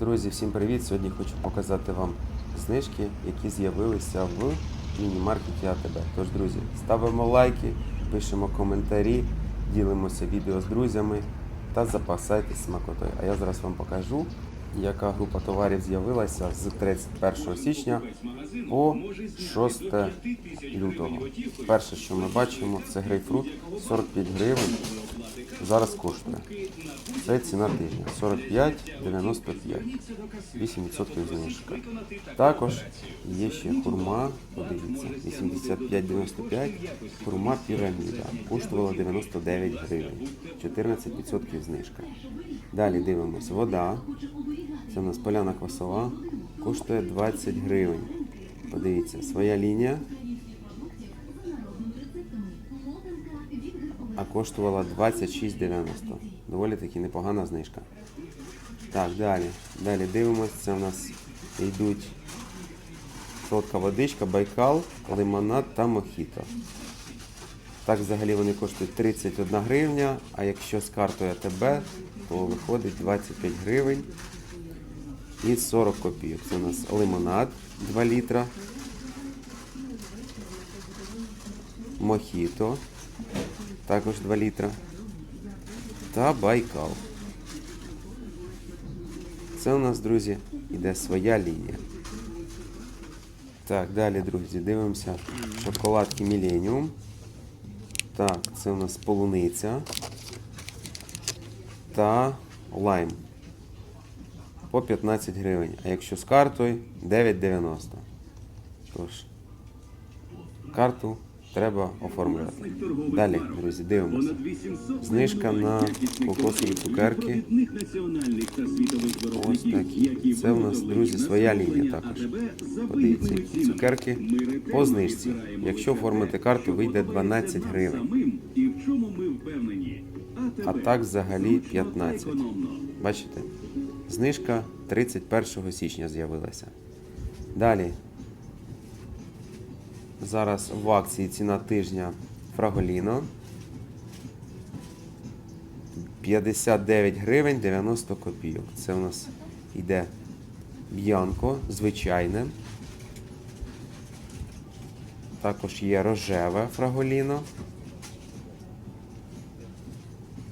Друзі, всім привіт! Сьогодні хочу показати вам знижки, які з'явилися в міні-маркеті АТБ. Тож, друзі, ставимо лайки, пишемо коментарі, ділимося відео з друзями та запасайтесь смакотою. А я зараз вам покажу, яка група товарів з'явилася з 31 січня по 6 лютого. Перше, що ми бачимо, це грейпфрут 45 гривень. Зараз коштує. Це ціна тижня 45,95. 8% знижка. Також є ще хурма, подивіться, 85,95. Хурма піраміда. Коштувала 99 гривень. 14% знижка. Далі дивимось. Вода. Це у нас поляна квасова. Коштує 20 гривень. Подивіться, своя лінія. а коштувала 26,90. Доволі таки непогана знижка. Так, далі. Далі дивимося, це у нас йдуть солодка водичка, байкал, лимонад та мохіто. Так взагалі вони коштують 31 гривня, а якщо з картою АТБ, то виходить 25 гривень і 40 копійок. Це у нас лимонад 2 літра. Мохіто також 2 літра. Та Байкал. Це у нас, друзі, іде своя лінія. Так, далі, друзі, дивимося. Шоколадки Millennium. Так, це у нас полуниця та лайм. По 15 гривень. А якщо з картою 9,90. Тож, карту треба оформлювати. Далі, друзі, дивимося. Знижка на кокосові цукерки. Ось такі. Це у нас, друзі, своя лінія також. Подивіться, цукерки по знижці. Якщо оформити карту, вийде 12 гривень. А так взагалі 15. Бачите? Знижка 31 січня з'явилася. Далі. Зараз в акції ціна тижня Фраголіно. 59 гривень 90 копійок. Це у нас йде б'янко, звичайне. Також є рожеве фраголіно.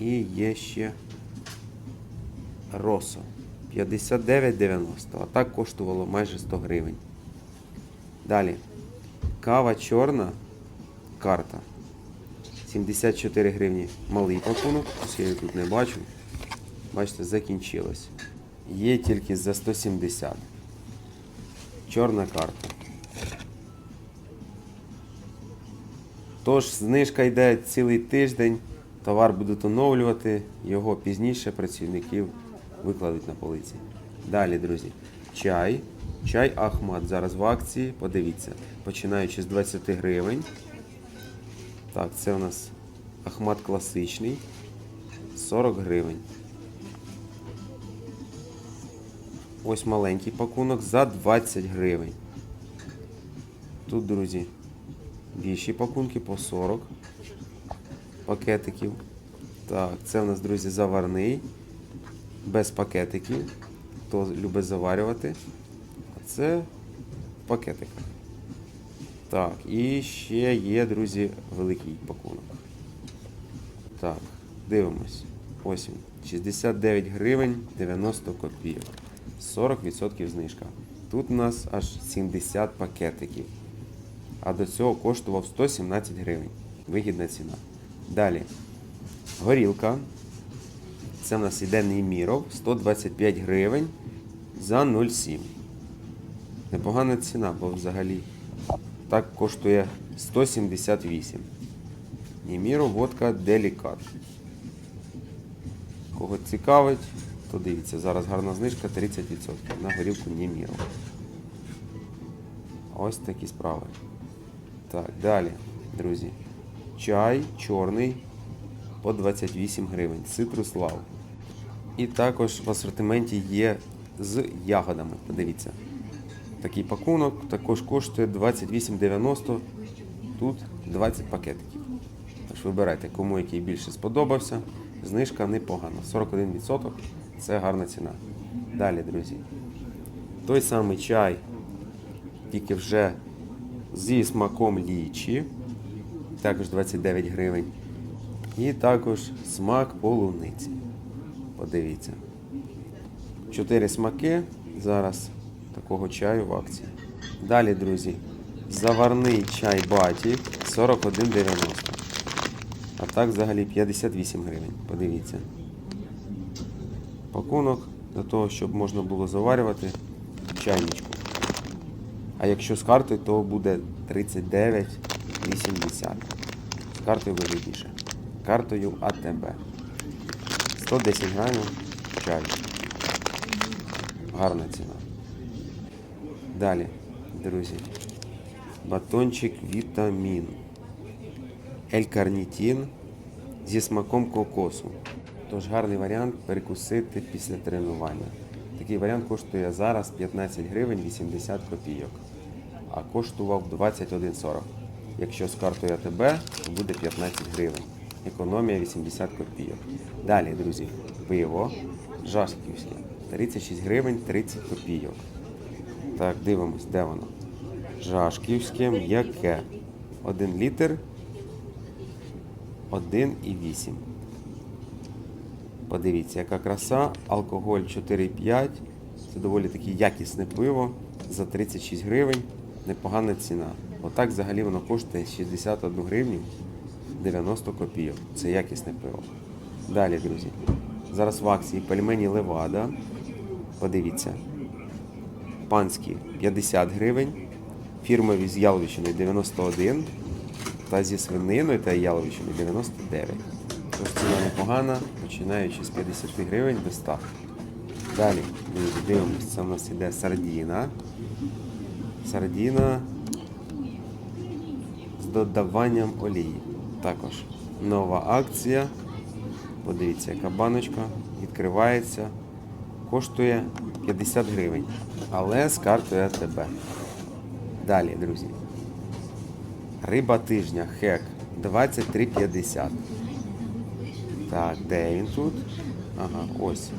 І є ще Росо 59,90. А так коштувало майже 100 гривень. Далі. Кава чорна карта. 74 гривні малий пакунок. Я її тут не бачу. Бачите, закінчилось. Є тільки за 170. Чорна карта. Тож знижка йде цілий тиждень. Товар будуть оновлювати, його пізніше працівників викладуть на полиці. Далі, друзі, чай. Чай Ахмат зараз в акції. Подивіться, починаючи з 20 гривень. Так, це у нас Ахмат класичний. 40 гривень. Ось маленький пакунок за 20 гривень. Тут, друзі, більші пакунки по 40 пакетиків. Так, це у нас, друзі, заварний. Без пакетиків. Хто любить заварювати. А це в пакетиках. Так, і ще є, друзі, великий пакунок. Так, дивимось. Ось він. 69 гривень 90 копійок. 40% знижка. Тут у нас аж 70 пакетиків. А до цього коштував 117 гривень. Вигідна ціна. Далі. Горілка. Це в нас іде Нейміров. 125 гривень за 0,7. Непогана ціна, бо взагалі так коштує 178. Німіров водка Делікат. Кого цікавить, то дивіться, зараз гарна знижка 30% на горілку Німіров. Ось такі справи. Так, далі, друзі. Чай чорний по 28 гривень. Цитрус Лав. І також в асортименті є з ягодами. Подивіться. Такий пакунок також коштує 28,90. Тут 20 пакетиків. Тож вибирайте, кому який більше сподобався. Знижка непогана. 41% це гарна ціна. Далі, друзі. Той самий чай, тільки вже зі смаком лічі, також 29 гривень. І також смак полуниці. Подивіться. Чотири смаки зараз такого чаю в акції. Далі, друзі, заварний чай баті 41,90. А так взагалі 58 гривень. Подивіться. Пакунок для того, щоб можна було заварювати чайничку. А якщо з картою, то буде 39,80. З картою вигідніше. Картою АТБ. 110 грамів чаю. Гарна ціна. Далі, друзі. Батончик вітамін. Ель-карнітін зі смаком кокосу. Тож гарний варіант перекусити після тренування. Такий варіант коштує зараз 15 гривень 80 копійок, а коштував 21,40. Якщо з картою АТБ, то буде 15 гривень. Економія 80 копійок. Далі, друзі, пиво Жашківське 36 гривень 30 копійок. Так, дивимось, де воно. Жашківське м'яке. 1 літр 1,8. Подивіться, яка краса. Алкоголь 4,5. Це доволі таки якісне пиво за 36 гривень. Непогана ціна. Отак взагалі воно коштує 61 гривню 90 копійок. Це якісне пиво. Далі, друзі. Зараз в акції пельмені Левада. Подивіться. Панські 50 гривень. Фірмові з яловичиною 91 та зі свининою та яловичиною 99. Тож ціна непогана, починаючи з 50 гривень до 100. Далі, друзі, дивимося, це у нас іде сардіна. Сардіна з додаванням олії. Також нова акція. Подивіться, яка баночка відкривається. Коштує 50 гривень. Але з картою АТБ. Далі, друзі. Риба тижня хек 23,50. Так, де він тут? Ага, ось.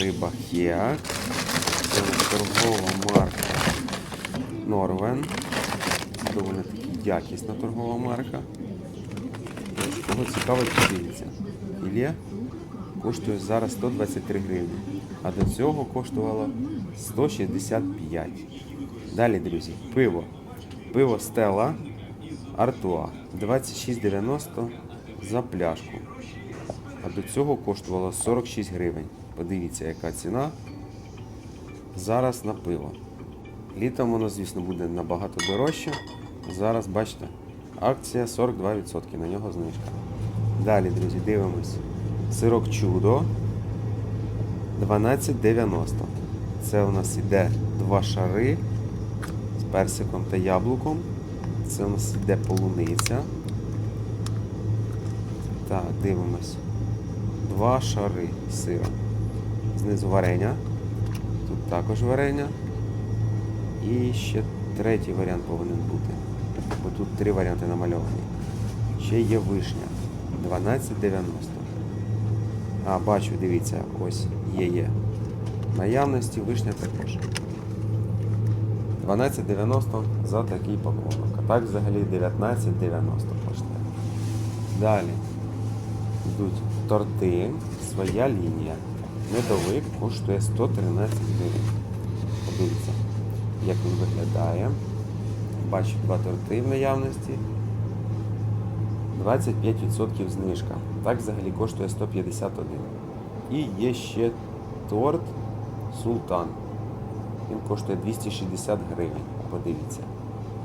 Риба хек. Це торгова марка Норвен. Доволі таки якісна торгова марка. Кого цікаво, подивіться. Філе коштує зараз 123 гривні, а до цього коштувало 165. Далі, друзі, пиво. Пиво Стела Артуа 26,90 за пляшку. А до цього коштувало 46 гривень. Подивіться, яка ціна зараз на пиво. Літом воно, звісно, буде набагато дорожче. Зараз, бачите, акція 42%, на нього знижка. Далі, друзі, дивимось. Сирок чудо 12,90. Це у нас іде два шари з персиком та яблуком. Це у нас іде полуниця. Так, дивимось. Два шари сира. Знизу варення. Тут також варення. І ще третій варіант повинен бути. Бо тут три варіанти намальовані. Ще є вишня. 12,90. А, бачу, дивіться, ось є є. Наявності вишня також. 12,90 за такий пакунок. А так взагалі 19,90 коштує. Далі йдуть торти, своя лінія. Медовик коштує 113 гривень. Подивіться, як він виглядає. Бачу два торти в наявності. 25% знижка. Так взагалі коштує 151. І є ще торт Султан. Він коштує 260 гривень. Подивіться,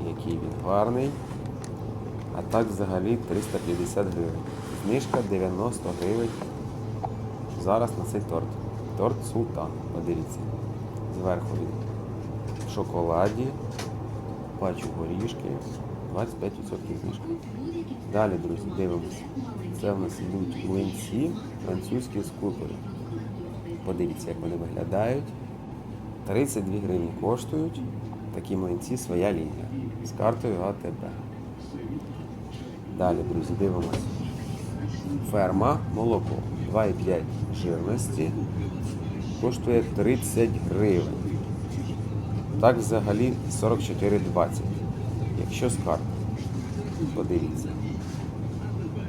який він гарний. А так взагалі 350 гривень. Знижка 90 гривень. Зараз на цей торт. Торт Султан. Подивіться. Зверху він в шоколаді. Бачу горішки. 25% знижка. Далі, друзі, дивимося. Це в нас йдуть млинці французькі з. Подивіться, як вони виглядають. 32 гривні коштують. Такі млинці своя лінія. З картою АТБ. Далі, друзі, дивимося. Ферма, молоко 2,5 жирності. коштує 30 гривень. Так взагалі 44,20. Якщо з карти. Подивіться.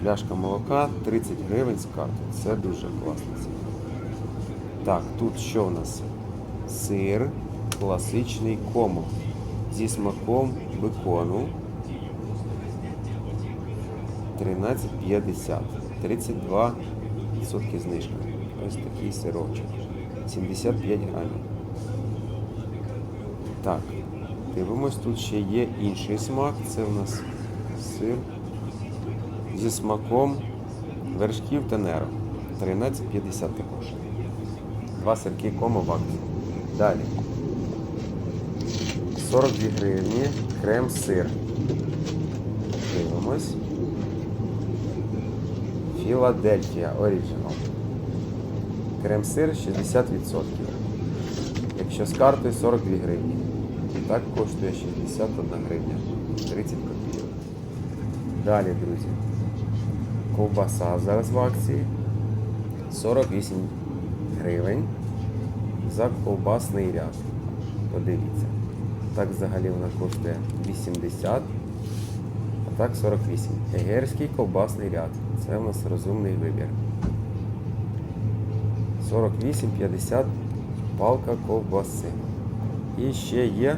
Пляшка молока 30 гривень з карти. Це дуже класно. Так, тут що у нас? Сир класичний комо зі смаком бекону 13,50. 32% знижка. Ось такий сирочок. 75 грамів. Так, дивимось, тут ще є інший смак. Це у нас сир зі смаком вершків Тенеро. 13,50 також. Два сирки комо в. Далі. 42 гривні, крем-сир. Дивимось. Філадельфія Оріджинал. Крем-сир 60%. Якщо з картою 42 гривні. І так коштує 61 гривня. 30 копійок. Далі, друзі. Ковбаса зараз в акції. 48 гривень за ковбасний ряд. Подивіться. Так взагалі вона коштує 80, а так 48. Егерський ковбасний ряд. Це у нас розумний вибір. 48,50 палка ковбаси. І ще є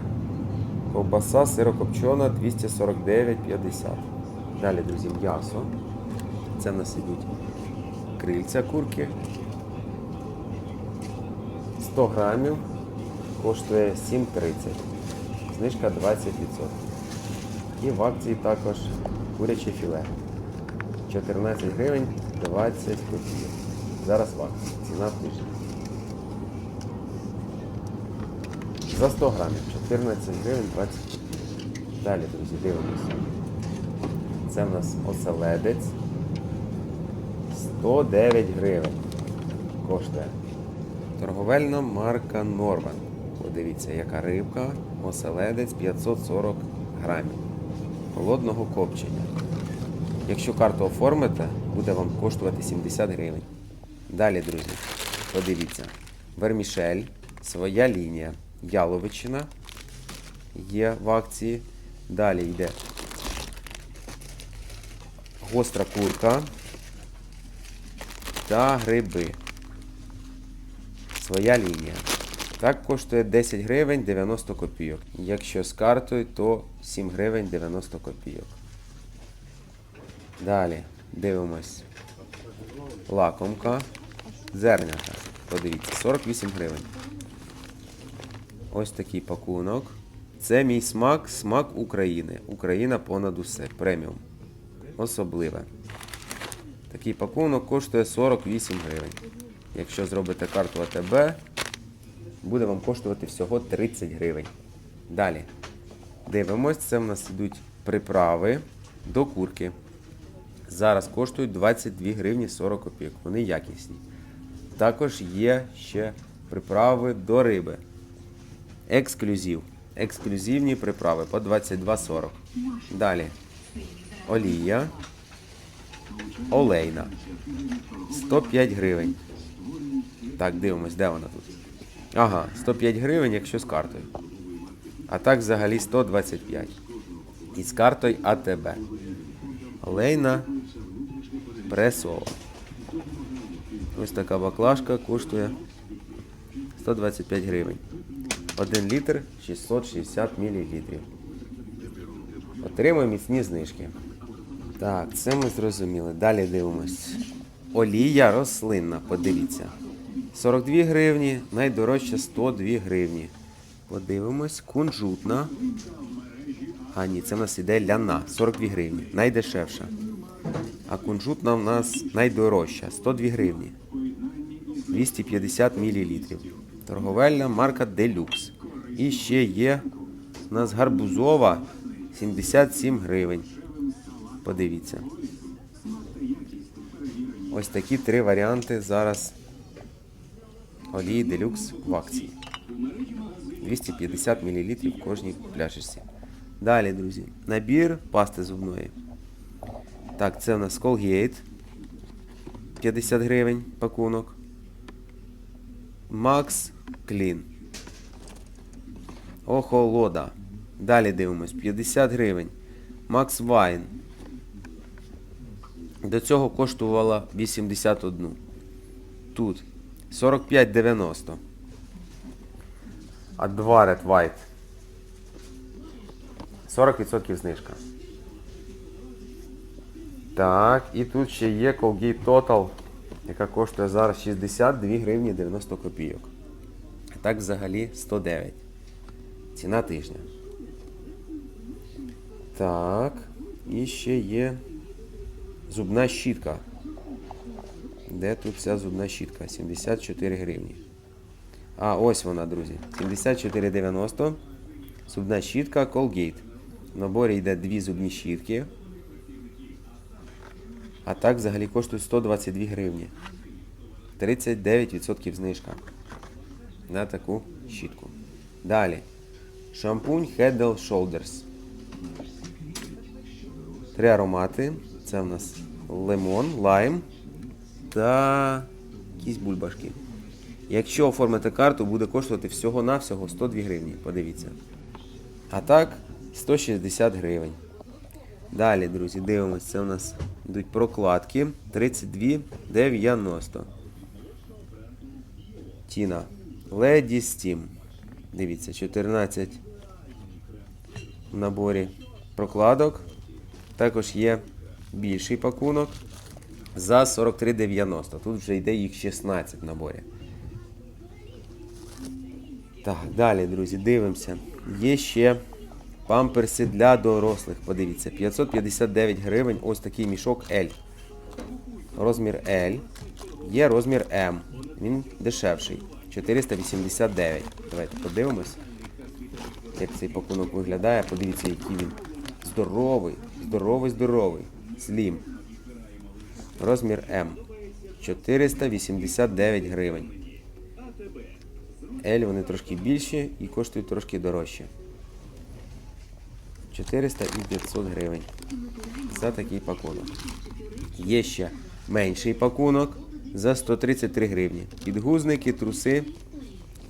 ковбаса сирокопчена 249,50. Далі, друзі, м'ясо. Це в нас ідуть крильця курки. 100 грамів коштує 7,30. Знижка 20%. І в акції також куряче філе. 14 гривень 20 копійок. Зараз в акції. Ціна в тиждень. За 100 грамів 14 гривень 20 копійок. Далі, друзі, дивимося. Це в нас оселедець. 109 гривень коштує. Торговельна марка Норвен. Подивіться, яка рибка, оселедець 540 грамів. Холодного копчення. Якщо карту оформите, буде вам коштувати 70 гривень. Далі, друзі, подивіться. Вермішель, своя лінія. Яловичина є в акції. Далі йде гостра курка та гриби. Своя лінія. Так коштує 10 гривень 90 копійок. Якщо з картою, то 7 гривень 90 копійок. Далі дивимось. Лакомка. Зернята. Подивіться, 48 гривень. Ось такий пакунок. Це мій смак, смак України. Україна понад усе. Преміум. Особливе. Такий пакунок коштує 48 гривень. Якщо зробите карту АТБ, буде вам коштувати всього 30 гривень. Далі. Дивимось, це в нас йдуть приправи до курки. Зараз коштують 22 гривні 40 копійок. Вони якісні. Також є ще приправи до риби. Ексклюзив. Ексклюзивні приправи по 22,40. Далі. Олія. Олейна. 105 гривень. Так, дивимось, де вона тут. Ага, 105 гривень, якщо з картою. А так взагалі 125. І з картою АТБ. Олейна пресова. Ось така баклажка коштує 125 гривень. 1 літр 660 мл. Отримуємо міцні знижки. Так, це ми зрозуміли. Далі дивимось. Олія рослинна, подивіться. 42 гривні, найдорожча 102 гривні. Подивимось, кунжутна. А, ні, це в нас іде ляна, 42 гривні, найдешевша. А кунжутна в нас найдорожча, 102 гривні. 250 мл. Торговельна марка Deluxe. І ще є у нас гарбузова 77 гривень. Подивіться. Ось такі три варіанти зараз олії делюкс в акції. 250 мл в кожній пляшечці. Далі, друзі, набір пасти зубної. Так, це у нас Colgate. 50 гривень пакунок. Макс Клін. Охолода. Далі дивимось. 50 гривень. Макс Вайн. До цього коштувала 81. Тут 45,90. Advaret White. 40% знижка. Так, і тут ще є Colgate Total, яка коштує зараз 62 гривні 90 копійок. А так взагалі 109. Ціна тижня. Так. І ще є зубна щітка. Де тут ця зубна щітка? 74 гривні. А, ось вона, друзі. 74,90. Зубна щітка Colgate. В наборі йде дві зубні щітки. А так взагалі коштує 122 гривні. 39% знижка на таку щітку. Далі. Шампунь Head Shoulders. Три аромати. Це в нас лимон, лайм та якісь бульбашки. Якщо оформити карту, буде коштувати всього-навсього 102 гривні. Подивіться. А так, 160 гривень. Далі, друзі, дивимось, це у нас йдуть прокладки 32,90. Тіна. Lady Steam. Дивіться, 14 в наборі прокладок. Також є більший пакунок за 43,90. Тут вже йде їх 16 в наборі. Так, далі, друзі, дивимося. Є ще памперси для дорослих. Подивіться, 559 гривень. Ось такий мішок L. Розмір L. Є розмір М. Він дешевший. 489. Давайте подивимось, як цей пакунок виглядає. Подивіться, який він здоровий. Здоровий, здоровий. Слім. Розмір М. 489 гривень. L вони трошки більші і коштують трошки дорожче. 400 і 500 гривень. За такий пакунок. Є ще менший пакунок за 133 гривні. Підгузники, труси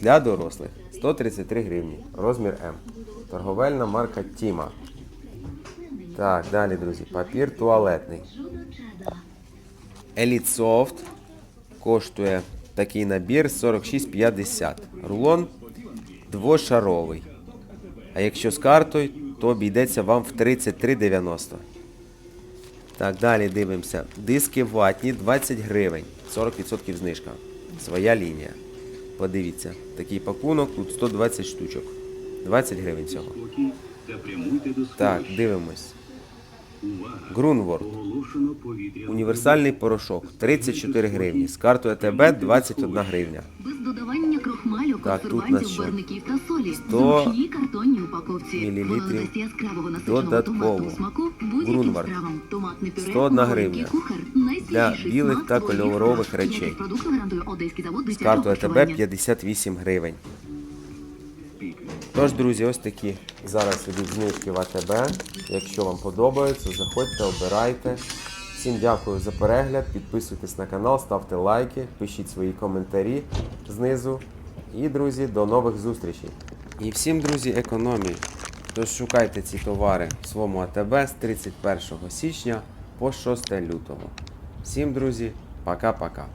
для дорослих. 133 гривні. Розмір М. Торговельна марка Тіма. Так, далі, друзі. Папір туалетний. Elite Soft коштує такий набір 46,50. Рулон двошаровий. А якщо з картою, то обійдеться вам в 33,90. Так, далі дивимося. Диски ватні 20 гривень. 40% знижка. Своя лінія. Подивіться, такий пакунок, тут 120 штучок. 20 гривень до Так, дивимось. Грунворд. Універсальний порошок 34 гривні. З картою АТБ 21 гривня. Без додавання крохмалю, Так, тут консервантів, барників та солі. 100 Зручній картонній упаковці. Вона яскравого насиченого додатково. томатного смаку будь-яким стравам. Томатне пюре, 101 гривня. кухар, Для білих та кольорових речей. З картою АТБ 58 гривень. Тож, друзі, ось такі зараз ідуть знижки в АТБ. Якщо вам подобається, заходьте, обирайте. Всім дякую за перегляд. Підписуйтесь на канал, ставте лайки, пишіть свої коментарі знизу. І, друзі, до нових зустрічей. І всім, друзі, економії. Тож шукайте ці товари в своєму АТБ з 31 січня по 6 лютого. Всім, друзі, пока-пока.